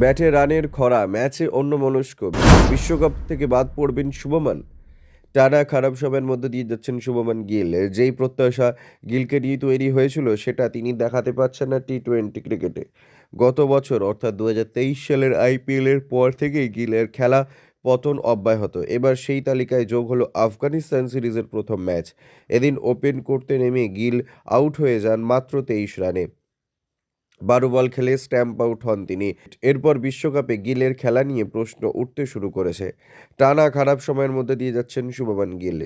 ব্যাটে রানের খরা, ম্যাচে অন্য মনস্ক বিশ্বকাপ থেকে বাদ পড়বেন শুভমান। টানা খারাপ সময়ের মধ্যে দিয়ে যাচ্ছেন শুভমান গিল। যেই প্রত্যাশা গিলকে নিয়ে তৈরি হয়েছিল, সেটা তিনি দেখাতে পারছেন না টি টোয়েন্টি ক্রিকেটে। গত বছর, অর্থাৎ দু হাজার তেইশ সালের আইপিএলের পর থেকেই গিলের খেলা পতন অব্যাহত। এবার সেই তালিকায় যোগ হলো আফগানিস্তান সিরিজের প্রথম ম্যাচ। এদিন ওপেন করতে নেমে গিল আউট হয়ে যান মাত্র তেইশ রানে। বারো বল খেলে স্ট্যাম্প আউট হন তিনি। এরপর বিশ্বকাপে গিলের খেলা নিয়ে প্রশ্ন উঠতে শুরু করেছে। টানা খারাপ সময়ের মধ্যে দিয়ে যাচ্ছেন শুভমান গিল।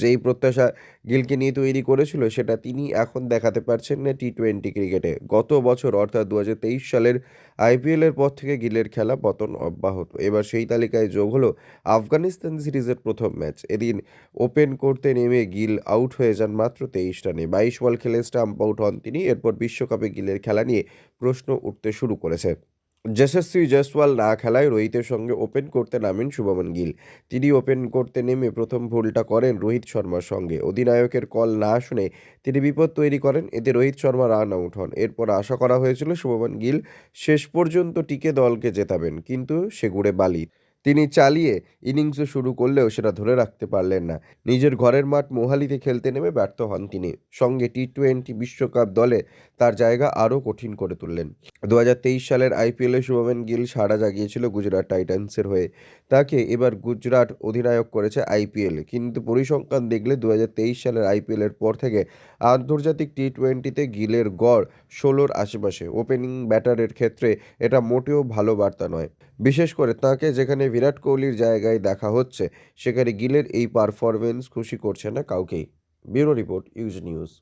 যেই প্রত্যাশা গিলকে নিয়ে তৈরি করেছিল, সেটা তিনি এখন দেখাতে পারছেন না টি টোয়েন্টি ক্রিকেটে গত বছর, অর্থাৎ দু হাজার তেইশ সালের আইপিএলের পর থেকে গিলের খেলা পতন অব্যাহত। এবার সেই তালিকায় যোগ হলো আফগানিস্তান সিরিজের প্রথম ম্যাচ। এদিন ওপেন করতে নেমে গিল আউট হয়ে যান মাত্র তেইশ রানে। বাইশ বল খেলে স্টাম্প আউট হন তিনি। এরপর বিশ্বকাপে গিলের খেলা নিয়ে প্রশ্ন উঠতে শুরু করেছে। যশস্বী জয়সওয়াল না খেলায় রোহিতের সঙ্গে ওপেন করতে নামেন শুভমন গিল। তিনি ওপেন করতে নেমে প্রথম ভুলটা করেন রোহিত শর্মার সঙ্গে। অধিনায়কের কল না শুনে তিনি বিপদ তৈরি করেন। এতে রোহিত শর্মা রান আউট হন। এরপর আশা করা হয়েছিল শুভমন গিল শেষ পর্যন্ত টিকে দলকে জেতাবেন, কিন্তু সে গুড়ে বালি। তিনি চালিয়ে ইনিংসও শুরু করলেও সেটা ধরে রাখতে পারলেন না। নিজের ঘরের মাঠ মোহালিতে খেলতে নেমে ব্যর্থ হন তিনি। সঙ্গে টি টোয়েন্টি বিশ্বকাপ দলে তার জায়গা আরও কঠিন করে তুললেন। দু হাজার তেইশ সালের আইপিএলে শুভমান গিল সাড়া জাগিয়েছিল গুজরাট টাইটান্সের হয়ে। তাকে এবার গুজরাট অধিনায়ক করেছে আইপিএল। কিন্তু পরিসংখ্যান দেখলে দু হাজার তেইশ সালের আইপিএলের পর থেকে আন্তর্জাতিক টি টোয়েন্টিতে গিলের গড় ষোলোর আশেপাশে। ওপেনিং ব্যাটারের ক্ষেত্রে এটা মোটেও ভালো বার্তা নয়। বিশেষ করে তাকে যেখানে বিরাট কোহলির জায়গায় দেখা হচ্ছে, সেখানে গিলের এই পারফরমেন্স খুশি করছে না কাউকেই। Bureau report, use news.